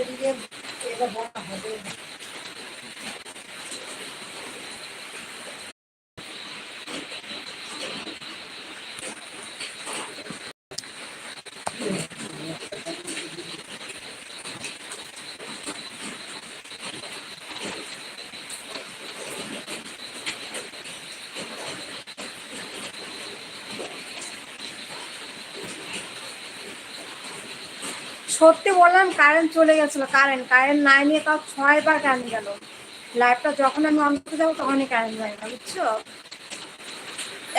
এদিকে এবার বলা হবে। সত্যি বললাম কারেন্ট চলে গেছিল কারেন্ট কারেন্ট নাই নিয়ে তাও ছয়বার কারেন্ট গেল। লাইভটা যখন আমি অন করতে যাব, তখনই কারেন্ট যায় না, বুঝছ?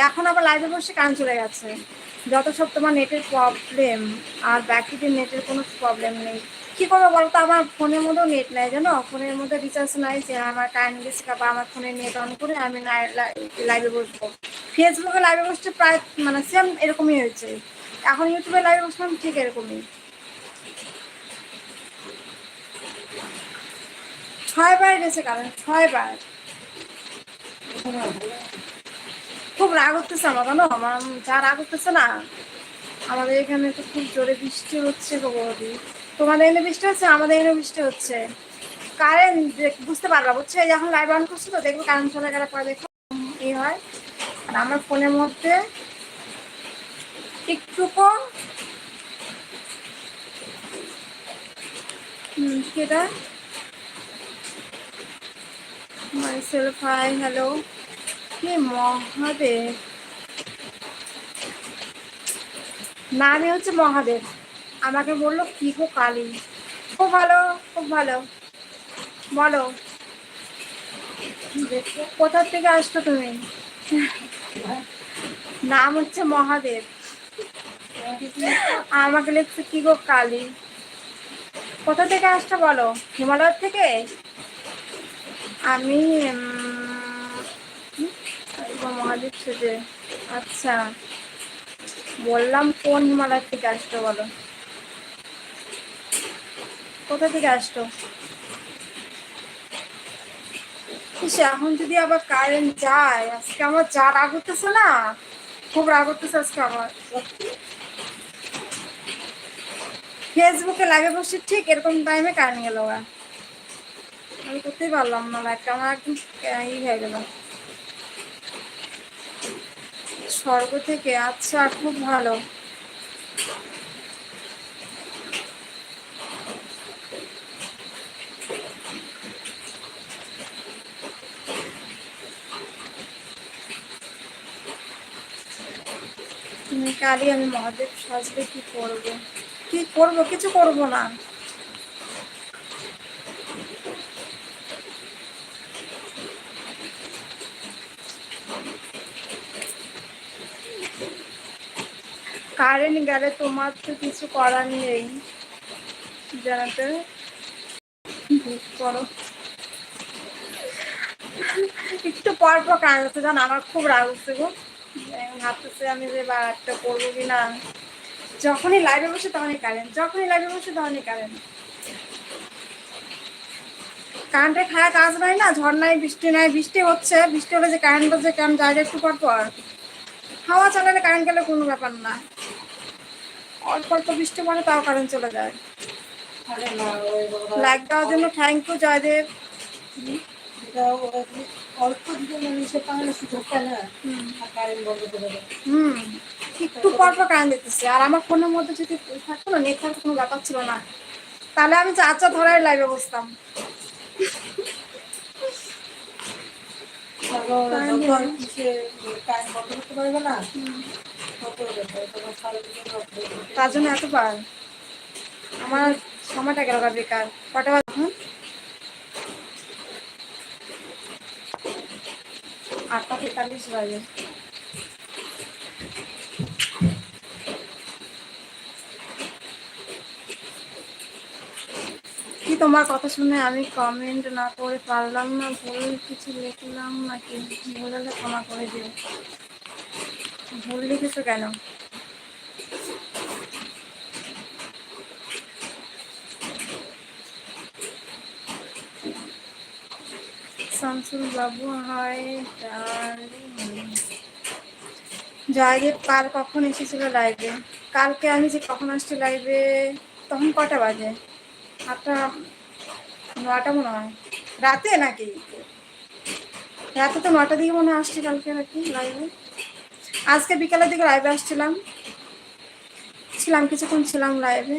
এখন আবার লাইভে বসে কারেন্ট চলে গেছে। যত সব তোমার নেটের প্রবলেম আর ব্যাকটিতে নেটের কোনো প্রবলেম নেই। কী করব বলো তো আমার ফোনের মধ্যেও নেট নাই, জানো? ফোনের মধ্যে রিচার্জ নাই, যে আমার কারেন্ট গেছে বা আমার ফোনে নেট অন করে আমি লাইভে বসবো। ফেসবুকে লাইভে বসতে প্রায় মানে সেম এরকমই হয়েছে। এখন ইউটিউবে লাইভে বসলাম, ঠিক এরকমই। ছয়বার গেছে কারণ ছয়বার খুব রাগ হতেছে আমার কেন আমার যা রাগ হতেছে না, আমাদের এখানে তো খুব জোরে বৃষ্টি হচ্ছে গো বৌদি। তোমাদের এখানে বৃষ্টি হচ্ছে, আমাদের এখানে বৃষ্টি হচ্ছে। কারেন্ট বুঝতে পারবা বুঝছ? এই যখন লাইভ অন করছ তো, দেখব কারেন্ট চলে গেলে পরে দেখো কি হয়। আর আমার ফোনের মধ্যে একটুকু হুম সেটা মাইসেলফ হাই হ্যালো কি মহাদেব? নামই হচ্ছে মহাদেব। আমাকে বলল, কি গো কালী? খুব ভালো খুব ভালো। বলো। কোথার থেকে আসছো তুমি? নাম হচ্ছে মহাদেব। আমাকে লিখছে, কি গো কালী? কোথা থেকে আসছো বলো? হিমালয় থেকে? আমি মহাদেব সেজে আচ্ছা বললাম কোন হিমালয় থেকে আসতো বলো? কোথা থেকে আসতো এখন যদি আবার কারেন্ট যায়, আজকে আমার যা রাগ হতেছে না? খুব রাগ হতেছে আজকে আমার। ফেসবুকে লাগে বসে ঠিক এরকম টাইমে কারেন্ট গেল আমি করতেই পারলাম না লাইটটা আমার একদম ই হয়ে গেল। স্বর্গ থেকে আচ্ছা খুব ভালো। কালি আমি মহাদেব সাজলে কি করব? কি করব? কিছু করব না। কারেন্ট গেলে তোমার তো কিছু করার নেই। জানাতে। করো। একটু পর পর কাজ আছে জান, আমার খুব রাগ হচ্ছে গো। ভাবতেছে আমি যে বা একটা করব কি না। যখনই লাইভে বসে তখনই কারেন্ট, যখনই লাইভে বসে তখনই কারেন্ট। কারেন্টের খায়া কাজ নাই না ঝড় নাই বৃষ্টি নাই, বৃষ্টি হচ্ছে, বৃষ্টি হলে যে কারেন্ট হচ্ছে কেমন যায় একটু পর পর। হাওয়া চালালে কারেন্ট গেলে কোনো ব্যাপার না। অল্প অল্প বৃষ্টি পড়ে তাও কারেন্ট চলে যায়। লাইক দেওয়ার জন্য থ্যাংক ইউ জয়দেব। হুম একটু পর পর কারেন্ট দিতেছে। আর আমার ফোনের মধ্যে যদি থাকতো না নেট থাকতো কোনো ব্যাপার ছিল না। তাহলে আমি চাচা ধরাই লাইভে বসতাম। তার জন্য এত এতবার আমার সময়টা গেল বেকার। কটা এখন? আটটা তেতাল্লিশ বাজে। কি তোমার কথা শুনে আমি কমেন্ট না করে পারলাম না, ভুল কিছু লিখলাম নাকি? ভুল হলে ক্ষমা করে দিও। ভুল লিখেছো কেন? শামসুল বাবু, হয় জয়দেব কাল কখন এসেছিল লাইভে কালকে আমি যে কখন আসছি লাইভে তখন কটা বাজে? আটটা নয়টা মনে হয়। রাতে নাকি? রাতে তো নটা দিকে মনে হয় আসছি কালকে নাকি লাইভে আজকে বিকালের দিকে লাইভে আসছিলাম। ছিলাম কিছুক্ষণ, ছিলাম লাইভে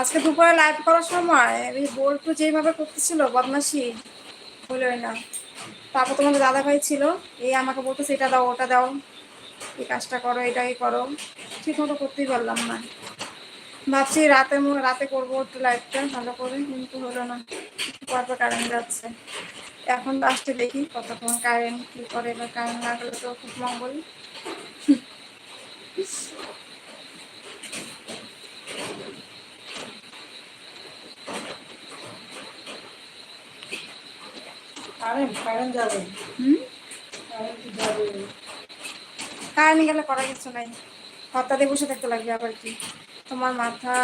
আজকে দুপুরে লাইভ করার সময় এই বোল্টু যেভাবে করতেছিল বদমাসি হলোই না। তারপর তোমাদের দাদা ভাই ছিল, এই আমাকে বলতেছে, এটা দাও, ওটা দাও। এই কাজটা করো, এটাই করো। ঠিক মতো করতেই পারলাম না। ভাবছি রাতে রাতে করব একটু লাইভটা ভালো করে, কিন্তু হলো না। পরপর কারেন্ট যাচ্ছে। এখন তো লাস্টে দেখি কতক্ষণ কারেন্ট কি করে বা কারেন্ট না গেলে তো খুব মঙ্গল। কারেন্ট গেলে করা কিছু নাই। বসে থাকতে লাগবে আবার কি? তোমার মাথা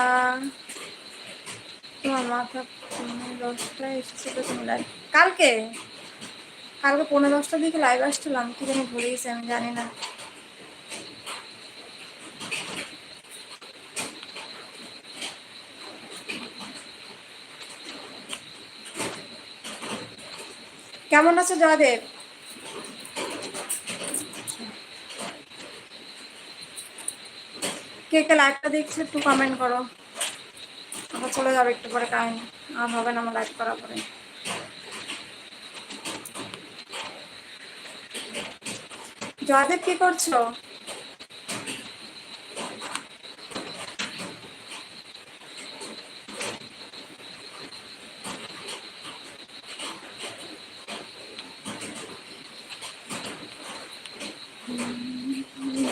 তোমার মাথা পৌনে দশটায় এসেছিল তুমি কালকে? কালকে পনেরো দশটার দিকে লাইভ আসছিলাম, কি জানি ভুলে গেছি, আমি জানি না। কেমন আছো জয়দেব? কে কে লাইভটা দেখছ একটু কমেন্ট করো। চলে যাবে একটু পরে কাহিনী আর হবে না, আমার লাইভ করার পরে। জয়দেব কি করছ?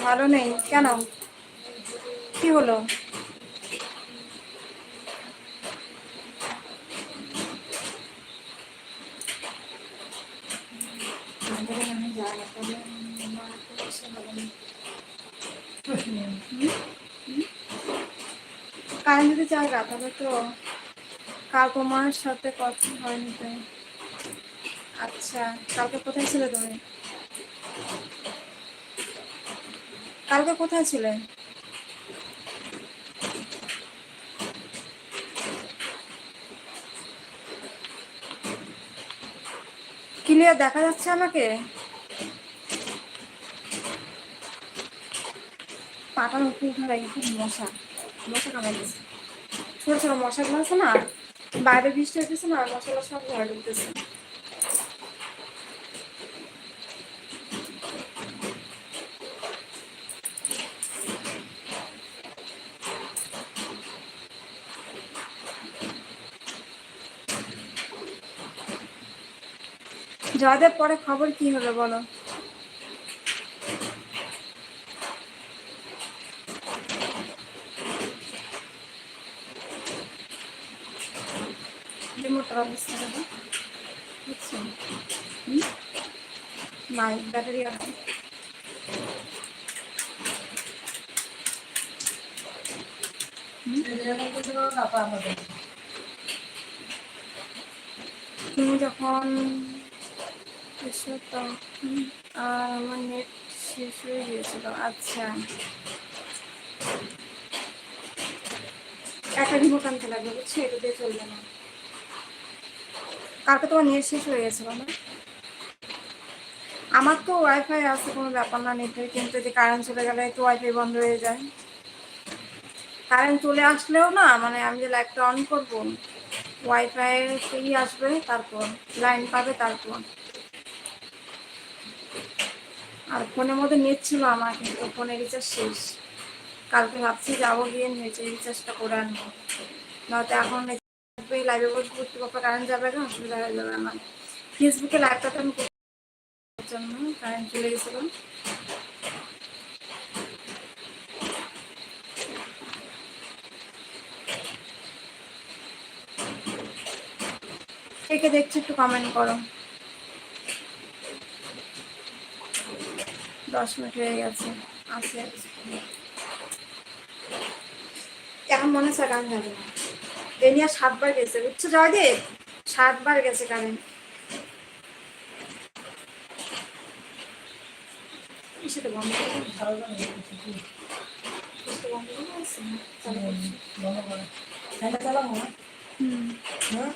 ভালো নেই কেন? কি হলো? কারেন্ট চাই তাহলে তো কাল তোমার সাথে কথা হয়নি তাই। আচ্ছা কালকে কোথায় ছিলে তুমি? কালকে কোথায় ছিলে? ক্লিয়ার দেখা যাচ্ছে আমাকে? পাটার উপরে লাগে খুব মশা। মশা কামড় দিচ্ছে ছোট ছোট মশাগুলো আছে না, বাইরে বৃষ্টি হইতেছে না মশাগুলো সব ঘরে ঢুকতেছে জয়দেব, পরে খবর কি হবে বলো? রিমোটটার অবস্থা দেখো বুঝছ? হুম? নাই, ব্যাটারি আছে। তুমি যখন আর আমার নেট শেষ হয়ে গিয়েছিল। আচ্ছা। একটা রিমোট আনতে লাগবে, বুঝছ? এটা দিয়ে চলবে না। কালকে তোমার নেট শেষ হয়ে গেছিল না আমার তো ওয়াইফাই আছে, কোনো ব্যাপার না নেটের কিন্তু যদি কারেন্ট চলে গেলে তো ওয়াইফাই বন্ধ হয়ে যায়। কারেন্ট চলে আসলেও না মানে আমি যে লাইটটা অন করব ওয়াইফাই সেই আসবে, তারপর লাইন পাবে, তারপর। আর ফোনের মধ্যে নেট ছিল আমার, কিন্তু ফোনের রিচার্জ শেষ। কালকে ভাবছি যাব গিয়ে নেটে রিচার্জটা করে আনব। নয়তো এখন লাইভে বসে করতে পারব কারেন্ট যাবে না অসুবিধা হয়ে যাবে আমার। ফেসবুকে লাইভটা তো আমি জন্য কারেন্ট চলে গেছিল। কে কে দেখছ একটু কমেন্ট করো। দশ মিনিট হয়ে গেছে, আছে। এখন মনে হচ্ছে গান যাবে না। এই নিয়ে সাতবার গেছে বুঝছ? জয়দেব সাতবার গেছে কারেন্ট সেটা বন্ধ হুম। হ্যাঁ?